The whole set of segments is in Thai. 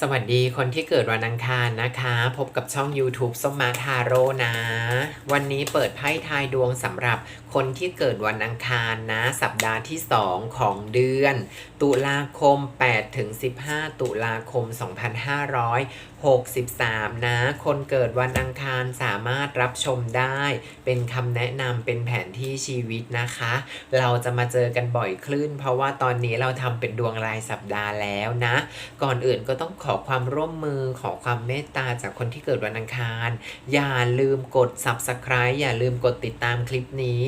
สวัสดีคนที่เกิดวันอังคารนะคะ พบกับช่อง YouTube ส้มมาทาโร่นะ วันนี้เปิดไพ่ทายดวงสำหรับคนที่เกิดวันอังคารนะ สัปดาห์ที่ 2 ของเดือนตุลาคม 8 ถึง 15 ตุลาคม 2563 นะ คนเกิดวันอังคารสามารถรับชมได้ เป็นคำแนะนำเป็นแผนที่ชีวิตนะคะ เราจะมาเจอกันบ่อยคลื่น เพราะว่าตอนนี้เราทำเป็นดวงรายสัปดาห์แล้วนะ ก่อนอื่นก็ต้องขอความร่วมมือขอความเมตตาจากคนที่เกิดวันอังคาร อย่าลืมกด subscribe อย่าลืมกดติดตามคลิปนี้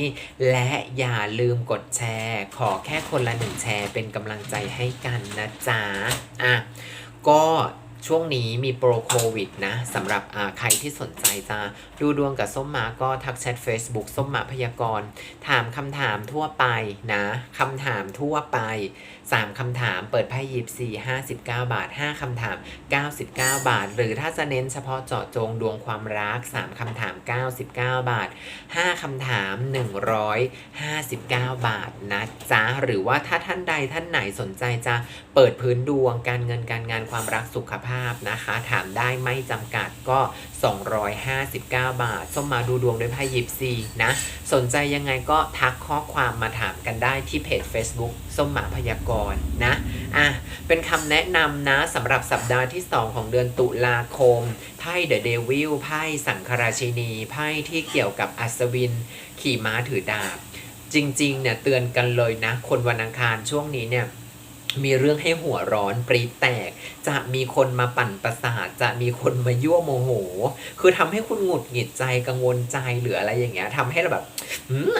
และอย่าลืมกดแชร์ ขอแค่คนละหนึ่งแชร์เป็นกำลังใจให้กันนะจ๊ะอะก็ช่วงนี้มีโปรโควิดนะสำหรับอ่าใครที่สนใจจะดูดวงกับส้มมาก็ทักแชท Facebook ส้มมาพยากรณ์ ถามคำถามทั่วไปนะคำถามทั่วไป 3คำถาม เปิดไพ่ยิบ4 59บาท 5คำถาม 99 บาท หรือถ้าจะเน้นเฉพาะเจาะจงดวงความรัก 3คำถาม 99 บาท 5คำถาม 159 บาทนะจ๊ะหรือว่าถ้าท่านใดท่านไหนสนใจจะเปิดพื้นดวงการเงินการงานความรักสุขภาพนะคะ ถามได้ไม่จำกัดก็ 259 บาท ส้มมาดูดวงด้วยไพ่ยิปซีนะ สนใจยังไงก็ทักข้อความมาถามกันได้ที่เพจ Facebook ส้มหมาพยากรณ์นะอะเป็นคำแนะนำนะสำหรับสัปดาห์ที่ 2 ของเดือนตุลาคม ไพ่เดอะเดวิลไพ่สังคราชินี ไพ่ที่เกี่ยวกับอัศวิน ขี่ม้าถือดาบ จริงๆเนี่ยเตือนกันเลยนะ คนวันอังคารช่วงนี้เนี่ย มีเรื่องให้หัวร้อนปรีแตก จะมีคนมาปั่นประสาท จะมีคนมายั่วโมโห คือทำให้คุณหงุดหงิดใจกังวลใจหรืออะไรอย่างเงี้ยทำให้เราแบบ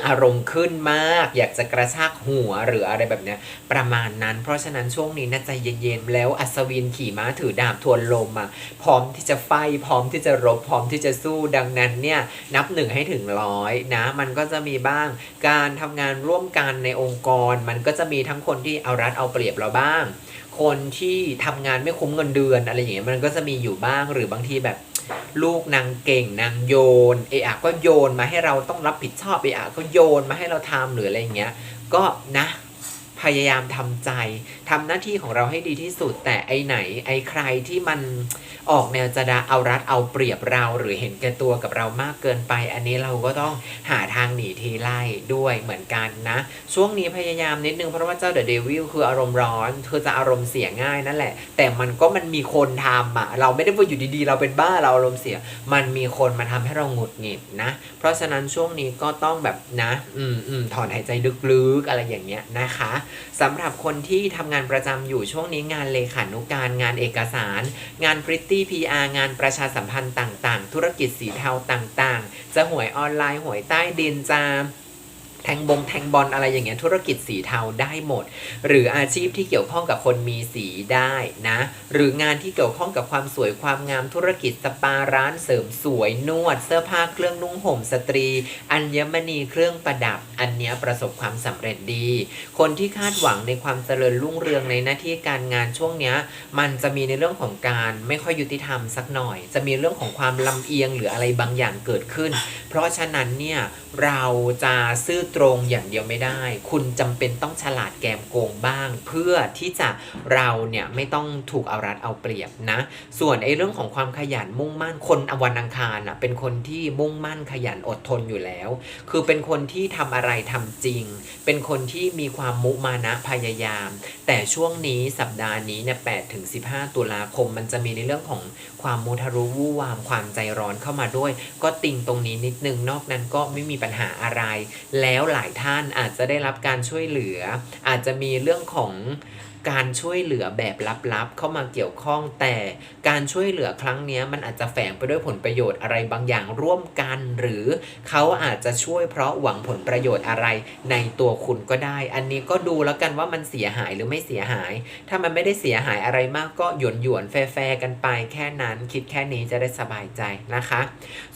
อารมณ์ขึ้นมาก อยากจะกระชากหัวหรืออะไรแบบเนี้ย ประมาณนั้น เพราะฉะนั้นช่วงนี้นะใจเย็นๆแล้วอัศวินขี่ม้าถือดาบทวนลมอะพร้อมที่จะไฟพร้อมที่จะรบพร้อมที่จะสู้ดังนั้นเนี่ยนับหนึ่งให้ถึงร้อยนะ มันก็จะมีบ้างการทำงานร่วมกันในองค์กร มันก็จะมีทั้งคนที่เอารัดเอาเปรียบเราบ้าง คนที่ทำงานไม่คุ้มเงินเดือนอะไรอย่างเงี้ยมันก็จะมีอยู่บ้างหรือบางทีแบบลูกนางเก่งนางโยนเออะก็โยนมาให้เราต้องรับผิดชอบเออะก็โยนมาให้เราทำหรืออะไรอย่างเงี้ยก็นะพยายามทำใจทำหน้าที่ของเราให้ดีที่สุดแต่ไอไหน ไอใครที่มัน ออกแนวจะดาเอารัดเอาเปรียบเรา หรือเห็นแก่ตัวกับเรามากเกินไป อันนี้เราก็ต้องหาทางหนีทีไล่ด้วยเหมือนกันนะ ช่วงนี้พยายามนิดนึงเพราะว่าเจ้าเดอะเดวิลคืออารมณ์ร้อนคือจะอารมณ์เสียง่ายนั่นแหละ แต่มันก็มันมีคนทำอะเราไม่ได้ว่าอยู่ดีๆ เราเป็นบ้าเราอารมณ์เสีย มันมีคนมาทำให้เราหงุดหงิดนะ เพราะฉะนั้นช่วงนี้ก็ต้องแบบนะ อืมอืมถอนหายใจลึกๆอะไรอย่างเงี้ยนะคะสำหรับคนที่ทำงานประจำอยู่ช่วงนี้งานเลขานุการงานเอกสาร งานพริตตีพีอาร์งานประชาสัมพันธ์ต่างๆ ธุรกิจสีเทาต่างๆ จะหวยออนไลน์หวยใต้ดินจะ แทงบงแทงบอลอะไรอย่างเงี้ยธุรกิจสีเทาได้หมด หรืออาชีพที่เกี่ยวข้องกับคนมีสีได้นะ หรืองานที่เกี่ยวข้องกับความสวยความงามธุรกิจสปาร้านเสริมสวยนวด เสื้อผ้าเครื่องนุ่งห่มสตรี อัญมณีเครื่องประดับ อันเนี้ยประสบความสำเร็จดี คนที่คาดหวังในความเจริญรุ่งเรืองในหน้าที่การงานช่วงเนี้ยมันจะมีในเรื่องของการไม่ค่อยยุติธรรมสักหน่อย จะมีเรื่องของความลำเอียงหรืออะไรบางอย่างเกิดขึ้น เพราะฉะนั้นเนี่ยเราจะซื่อตรงอย่างเดียวไม่ได้ คุณจำเป็นต้องฉลาดแกมโกงบ้าง เพื่อที่จะเราเนี่ยไม่ต้องถูกเอารัดเอาเปรียบนะ ส่วนไอ้เรื่องของความขยันมุ่งมั่นคนวันอังคารอะเป็นคนที่มุ่งมั่นขยันอดทนอยู่แล้ว คือเป็นคนที่ทำอะไรทำจริง เป็นคนที่มีความมุมานะพยายาม แต่ช่วงนี้สัปดาห์นี้เนี่ย8ถึง15ตุลาคมมันจะมีในเรื่องของความมุทะรุวู่วามความใจร้อนเข้ามาด้วย ก็ติงตรงนี้นิดนึงนอกนั้นก็ไม่มีปัญหาอะไรแล้วแล้วหลายท่านอาจจะได้รับการช่วยเหลือ อาจจะมีเรื่องของการช่วยเหลือแบบลับๆ เข้ามาเกี่ยวข้อง แต่การช่วยเหลือครั้งนี้มันอาจจะแฝงไปด้วยผลประโยชน์อะไรบางอย่างร่วมกัน หรือเขาอาจจะช่วยเพราะหวังผลประโยชน์อะไรในตัวคุณก็ได้ อันนี้ก็ดูแล้วกันว่ามันเสียหายหรือไม่เสียหาย ถ้ามันไม่ได้เสียหายอะไรมากก็หยวนหยวนแฟร์กันไปแค่นั้น คิดแค่นี้จะได้สบายใจนะคะ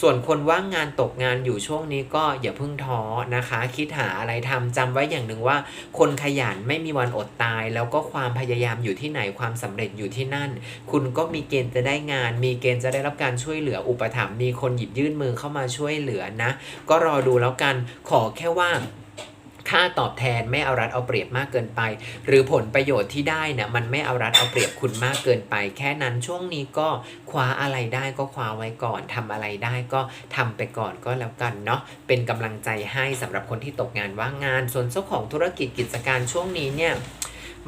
ส่วนคนว่างงานตกงานอยู่ช่วงนี้ก็อย่าเพิ่งท้อนะคะ คิดหาอะไรทำจำไว้อย่างหนึ่งว่า คนขยันไม่มีวันอดตายแล้วก็ความพยายามอยู่ที่ไหนความสำเร็จอยู่ที่นั่น คุณก็มีเกณฑ์จะได้งาน มีเกณฑ์จะได้รับการช่วยเหลืออุปถัมภ์มีคนหยิบยื่นมือเข้ามาช่วยเหลือนะ ก็รอดูแล้วกันขอแค่ว่าค่าตอบแทนไม่เอารัดเอาเปรียบมากเกินไป หรือผลประโยชน์ที่ได้เนี่ยมันไม่เอารัดเอาเปรียบคุณมากเกินไป แค่นั้นช่วงนี้ก็คว้าอะไรได้ก็คว้าไว้ก่อนทำอะไรได้ก็ทำไปก่อนก็แล้วกันเนาะเป็นกำลังใจให้สำหรับคนที่ตกงานว่างงาน ส่วนเจ้าของธุรกิจกิจการช่วงนี้เนี่ย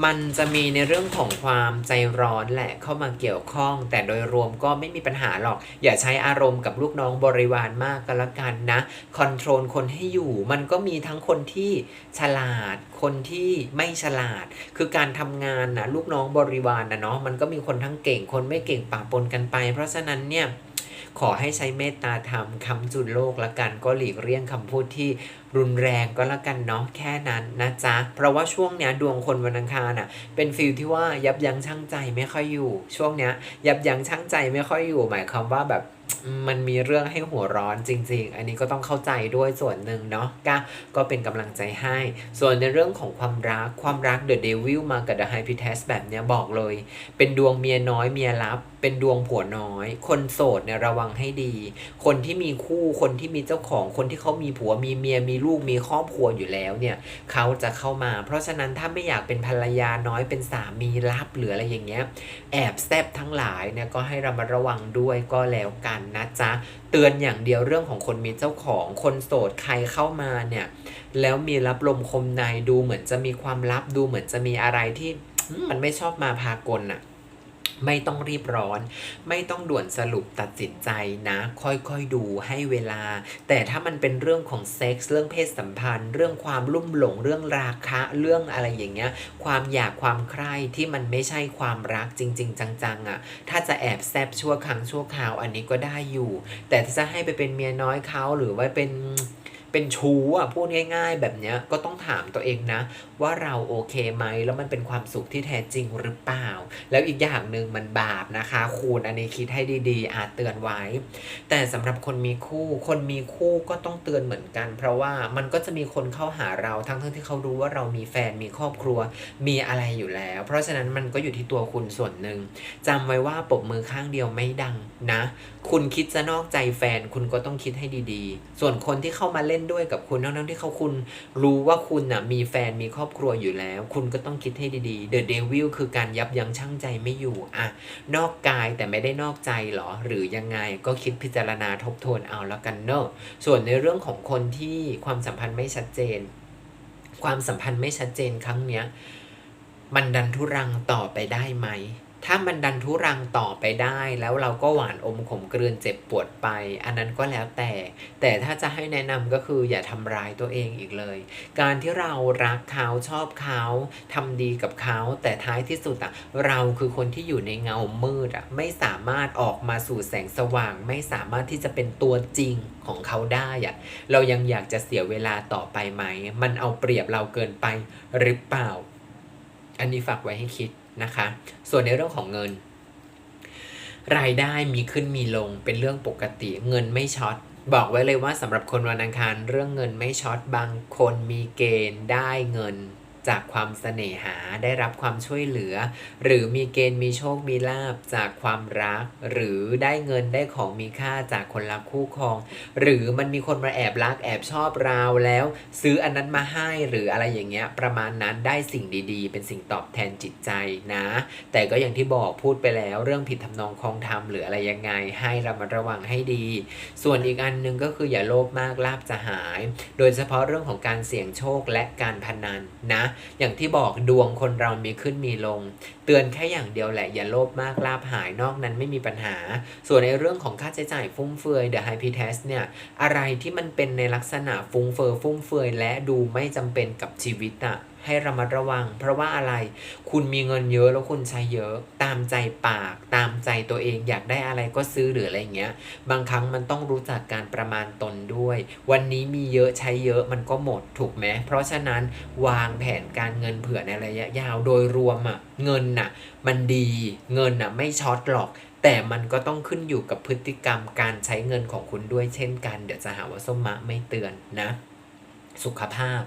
มันจะมีในเรื่องของความใจร้อนแหละเข้ามาเกี่ยวข้อง แต่โดยรวมก็ไม่มีปัญหาหรอก อย่าใช้อารมณ์กับลูกน้องบริวารมากก็แล้วกันนะคอนโทรลคนให้อยู่ มันก็มีทั้งคนที่ฉลาด คนที่ไม่ฉลาด คือการทำงานนะลูกน้องบริวารนะเนาะมันก็มีคนทั้งเก่งคนไม่เก่งปะปนกันไป เพราะฉะนั้นเนี่ยขอให้ใช้เมตตาธรรมคำจุนโลกละกันก็หลีกเลี่ยงคำพูดที่ รุนแรงก็แล้วกันเนาะแค่นั้นนะจ๊ะ เพราะว่าช่วงเนี้ยดวงคนวันอังคารอะเป็นฟิลที่ว่ายับยั้งชั่งใจไม่ค่อยอยู่ ช่วงเนี้ยยับยั้งชั่งใจไม่ค่อยอยู่ หมายความว่าแบบมันมีเรื่องให้หัวร้อนจริง ๆ อันนี้ก็ต้องเข้าใจด้วยส่วนหนึ่งเนาะก็ก็เป็นกำลังใจให้ ส่วนในเรื่องของความรัก ความรักเดอะเดวิลมากับ The High Priestess แบบเนี้ยบอกเลย เป็นดวงเมียน้อยเมียลับ เป็นดวงผัวน้อย คนโสดเนี่ยระวังให้ดี คนที่มีคู่ คนที่มีเจ้าของ คนที่เขามีผัวมีเมียมีลูกมีครอบครัวอยู่แล้วเนี่ยเขาจะเข้ามา เพราะฉะนั้นถ้าไม่อยากเป็นภรรยาน้อยเป็นสามีลับหรืออะไรอย่างเงี้ยแอบแซบทั้งหลายเนี่ยก็ให้ระมัดระวังด้วยก็แล้วกันนะจ๊ะเตือนอย่างเดียวเรื่องของคนมีเจ้าของคนโสดใครเข้ามาเนี่ยแล้วมีรับลมคมในดูเหมือนจะมีความลับดูเหมือนจะมีอะไรที่มันไม่ชอบมาพากลน่ะ ไม่ต้องรีบร้อน ไม่ต้องด่วนสรุปตัดสินใจนะ ค่อยๆดูให้เวลา แต่ถ้ามันเป็นเรื่องของเซ็กส์เรื่องเพศสัมพันธ์ เรื่องความลุ่มหลงเรื่องราคะเรื่องอะไรอย่างเงี้ย ความอยากความใคร่ที่มันไม่ใช่ความรักจริง ๆ จังๆอะ ถ้าจะแอบแซบชั่วครั้งชั่วคราวอันนี้ก็ได้อยู่ แต่ถ้าจะให้ไปเป็นเมียน้อยเขาหรือว่าเป็น เป็นชู้อะพูดง่าย ๆ แบบเนี้ยก็ต้องถามตัวเองนะ ว่าเราโอเคไหมแล้วมันเป็นความสุขที่แท้จริงหรือเปล่า แล้วอีกอย่างหนึ่งมันบาปนะคะ คุณอันนี้คิดให้ดีๆ อาจเตือนไว้ แต่สำหรับคนมีคู่คนมีคู่ก็ต้องเตือนเหมือนกัน เพราะว่ามันก็จะมีคนเข้าหาเราทั้งทั้งที่เขารู้ว่าเรามีแฟนมีครอบครัวมีอะไรอยู่แล้ว เพราะฉะนั้นมันก็อยู่ที่ตัวคุณส่วนหนึ่งจำไว้ว่าปบมือข้างเดียวไม่ดังนะ คุณคิดจะนอกใจแฟนคุณก็ต้องคิดให้ดีๆ ส่วนคนที่เข้ามาเล่นด้วยกับคุณทั้งๆที่เขาคุณรู้ว่าคุณน่ะมีแฟนมีครอบครัวอยู่แล้ว คุณก็ต้องคิดให้ดีๆ The Devil คือการยับยั้งชั่งใจไม่อยู่อะนอกกายแต่ไม่ได้นอกใจหรอ หรือยังไงก็คิดพิจารณาทบทวนเอาแล้วกันเนอะส่วนในเรื่องของคนที่ความสัมพันธ์ไม่ชัดเจน ความสัมพันธ์ไม่ชัดเจนครั้งเนี้ยมันดันทุรังต่อไปได้ไหม ถ้ามันดันทุรังต่อไปได้ แล้วเราก็หวานอมขมกลืนเจ็บปวดไป อันนั้นก็แล้วแต่ แต่ถ้าจะให้แนะนำก็คืออย่าทำร้ายตัวเองอีกเลย การที่เรารักเขาชอบเขาทำดีกับเขา แต่ท้ายที่สุดอะเราคือคนที่อยู่ในเงามืดอะไม่สามารถออกมาสู่แสงสว่าง ไม่สามารถที่จะเป็นตัวจริงของเขาได้อะเรายังอยากจะเสียเวลาต่อไปไหม มันเอาเปรียบเราเกินไปหรือเปล่า อันนี้ฝากไว้ให้คิด นะคะ ส่วนในเรื่องของเงิน รายได้มีขึ้นมีลงเป็นเรื่องปกติเงินไม่ช็อตบอกไว้เลยว่าสำหรับคนวันอังคารเรื่องเงินไม่ช็อตบางคนมีเกณฑ์ได้เงิน จากความเสน่หาได้รับความช่วยเหลือ หรือมีเกณฑ์มีโชคมีลาบจากความรัก หรือได้เงินได้ของมีค่าจากคนรักคู่ครอง หรือมันมีคนมาแอบรักแอบชอบเราแล้ว ซื้ออันนั้นมาให้หรืออะไรอย่างเงี้ยประมาณนั้นได้สิ่งดีๆ เป็นสิ่งตอบแทนจิตใจนะ แต่ก็อย่างที่บอกพูดไปแล้ว เรื่องผิดทำนองคลองธรรมหรืออะไรยังไง ให้ระมัดระวังให้ดี ส่วนอีกอันหนึงก็คืออย่าโลภมากลาบจะหาย โดยเฉพาะเรื่องของการเสี่ยงโชคและการพนันนะอย่างที่บอกดวงคนเรามีขึ้นมีลง เตือนแค่อย่างเดียวแหละ อย่าโลภมากลาบหายนอกนั้นไม่มีปัญหา ส่วนในเรื่องของค่าใช้จ่ายฟุ่มเฟือย The High p r i e s s เนี่ยอะไรที่มันเป็นในลักษณะฟุ้งเฟอ้อฟุ่มเฟือยและดูไม่จำเป็นกับชีวิตอะ ให้ระมัดระวัง เพราะว่าอะไร คุณมีเงินเยอะแล้วคุณใช้เยอะ ตามใจปาก ตามใจตัวเองอยากได้อะไรก็ซื้อหรืออะไรเงี้ย บางครั้งมันต้องรู้จักการประมาณตนด้วย วันนี้มีเยอะใช้เยอะมันก็หมดถูกไหมเพราะฉะนั้นวางแผนการเงินเผื่อในระยะยาวโดยรวมอะเงินน่ะ มันดีเงินน่ะไม่ช็อตหรอกแต่มันก็ต้องขึ้นอยู่กับพฤติกรรมการใช้เงินของคุณด้วยเช่นกัน เดี๋ยวจะหาว่าส้มมะไม่เตือนนะ สุขภาพ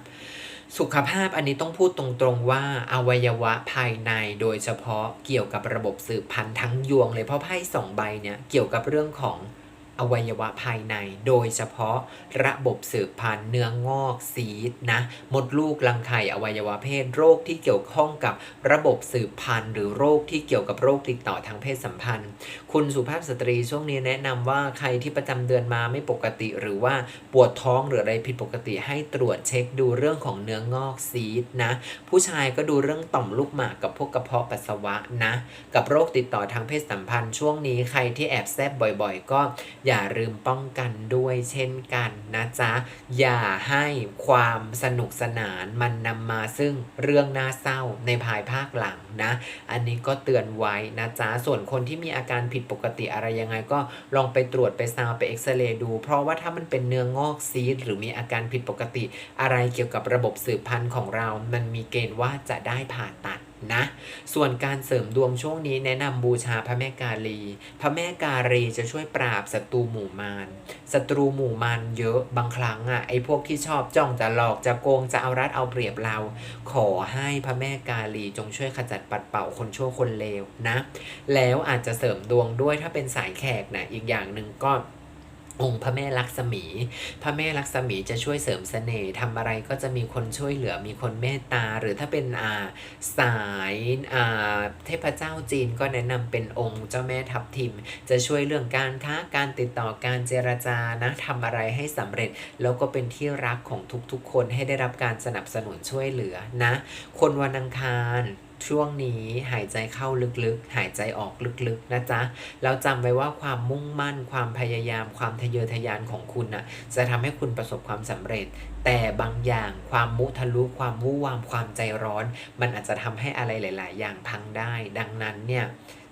สุขภาพอันนี้ต้องพูดตรงๆว่าอวัยวะภายในโดยเฉพาะเกี่ยวกับระบบสืบพันธุ์ทั้งยวงเลยเพราะไพ่สองใบเนี่ยเกี่ยวกับเรื่องของ อวัยวะภายใน โดยเฉพาะระบบสืบพันธุ์เนื้องอกซีดนะมดลูกรังไข่อวัยวะเพศโรคที่เกี่ยวข้องกับระบบสืบพันธุ์ หรือโรคที่เกี่ยวกับโรคติดต่อทางเพศสัมพันธ์ คุณสุภาพสตรีช่วงนี้แนะนำว่าใครที่ประจำเดือนมาไม่ปกติหรือว่าปวดท้องหรืออะไรผิดปกติให้ตรวจเช็คดูเรื่องของเนื้องอกซีดนะ ผู้ชายก็ดูเรื่องต่อมลูกหมากกับพวกกระเพาะปัสสาวะนะ กับโรคติดต่อทางเพศสัมพันธ์ ช่วงนี้ใครที่แอบแซบบ่อย ๆ ก็อย่าลืมป้องกันด้วยเช่นกันนะจ๊ะ อย่าให้ความสนุกสนานมันนำมาซึ่งเรื่องน่าเศร้าในภายภาคหลังนะ อันนี้ก็เตือนไว้นะจ๊ะ ส่วนคนที่มีอาการผิดปกติอะไรยังไงก็ลองไปตรวจไปซาวไปเอ็กซเรย์ดู เพราะว่าถ้ามันเป็นเนื้องอกซีดหรือมีอาการผิดปกติ อะไรเกี่ยวกับระบบสืบพันธุ์ของเรา มันมีเกณฑ์ว่าจะได้ผ่าตัด นะ ส่วนการเสริมดวงช่วงนี้แนะนำบูชาพระแม่กาลี พระแม่กาลีจะช่วยปราบศัตรูหมู่มารศัตรูหมู่มารเยอะบางครั้งอะไอ้พวกที่ชอบจ้องจะหลอกจะโกงจะเอารัดเอาเปรียบเรา ขอให้พระแม่กาลีจงช่วยขจัดปัดเป่าคนชั่วคนเลวนะ แล้วอาจจะเสริมดวงด้วยถ้าเป็นสายแขกนะอีกอย่างหนึ่งก็ องค์พระแม่ลักษมี พระแม่ลักษมีจะช่วยเสริมเสน่ห์ทำอะไรก็จะมีคนช่วยเหลือมีคนเมตตา หรือถ้าเป็นอาสายอาเทพเจ้าจีนก็แนะนำเป็นองค์เจ้าแม่ทับทิม จะช่วยเรื่องการค้าการติดต่อการเจรจานะทำอะไรให้สำเร็จ แล้วก็เป็นที่รักของทุกๆ คนให้ได้รับการสนับสนุนช่วยเหลือนะ คนวันอังคาร ช่วงนี้หายใจเข้าลึกๆ หายใจออกลึกๆนะจ๊ะแล้วจำไว้ว่าความมุ่งมั่น ความพยายาม ความทะเยอทะยานของคุณน่ะจะทำให้คุณประสบความสำเร็จ แต่บางอย่างความมุทะลุความวู่วามความใจร้อน มันอาจจะทำให้อะไรหลาย ๆ อย่างพังได้ ดังนั้นเนี่ย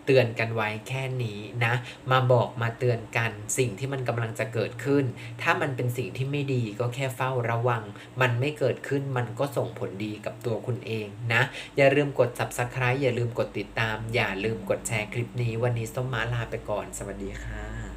เตือนกันไว้แค่นี้นะ มาบอกมาเตือนกันสิ่งที่มันกำลังจะเกิดขึ้น ถ้ามันเป็นสิ่งที่ไม่ดีก็แค่เฝ้าระวัง มันไม่เกิดขึ้นมันก็ส่งผลดีกับตัวคุณเองนะ อย่าลืมกด subscribe อย่าลืมกดติดตาม อย่าลืมกดแชร์คลิปนี้ วันนี้ส้มมาลาไปก่อน สวัสดีค่ะ